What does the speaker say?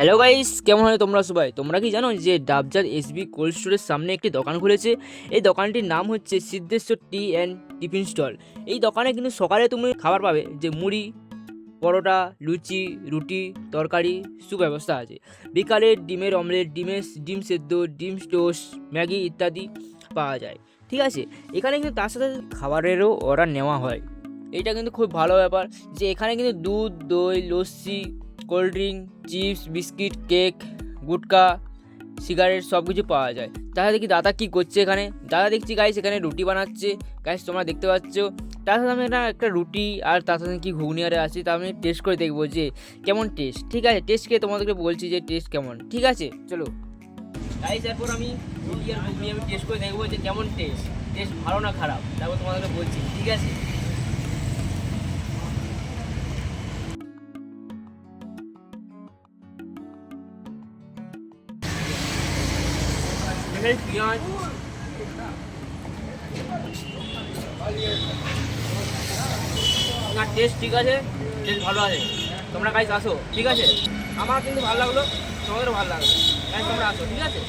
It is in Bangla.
হ্যালো গাইস কেমন হয় তোমরা সবাই? তোমরা কি জানো যে ডাবজার এসবি কোল্ড স্টোরের সামনে একটি দোকান খুলেছে? এই দোকানটির নাম হচ্ছে Siddheshwar tea and tiffin stall এই দোকানে কিন্তু সকালে তুমি খাবার পাবে যে মুড়ি, পরোটা, লুচি, রুটি, তরকারি, সুব্যবস্থা আছে। বিকালে ডিমের অমলেট ডিমের ডিম সেদ্ধ, ডিম টোস্ট, ম্যাগি ইত্যাদি পাওয়া যায়। ঠিক আছে? এখানে কিন্তু তার সাথে খাবারেরও অর্ডার নেওয়া হয়। এটা কিন্তু খুব ভালো ব্যাপার যে এখানে কিন্তু দুধ, দই, lassi cold drink, chips, biscuit, cake, gutka, cigarette সব কিছু পাওয়া যায়। তাহলে দেখি দাদা কী করছে এখানে? দাদা দেখছি গাইস এখানে রুটি বানাচ্ছে। গাইস তোমরা দেখতে পাচ্ছ? তার সাথে আমি একটা একটা রুটি আর তার সাথে কি ঘুগনি আরে আছে তা আমি টেস্ট করে দেখব যে কেমন টেস্ট ঠিক আছে টেস্ট খেয়ে তোমাদেরকে বলছি যে টেস্ট কেমন। ঠিক আছে, চলো। গাইস এরপর আমি রুটি আর ঘুগনি আমি টেস্ট করে দেখব যে কেমন টেস্ট টেস্ট ভালো না খারাপ? তারপর তোমাদেরকে বলছি। ঠিক আছে? এখানে পেঁয়াজ না টেস্ট ঠিক আছে টেস্ট ভালো আছে। তোমরা গাইস আসো, ঠিক আছে? আমার কিন্তু ভালো লাগল, তোমাদেরও ভালো লাগল। গাইস তোমরা আসো, ঠিক আছে?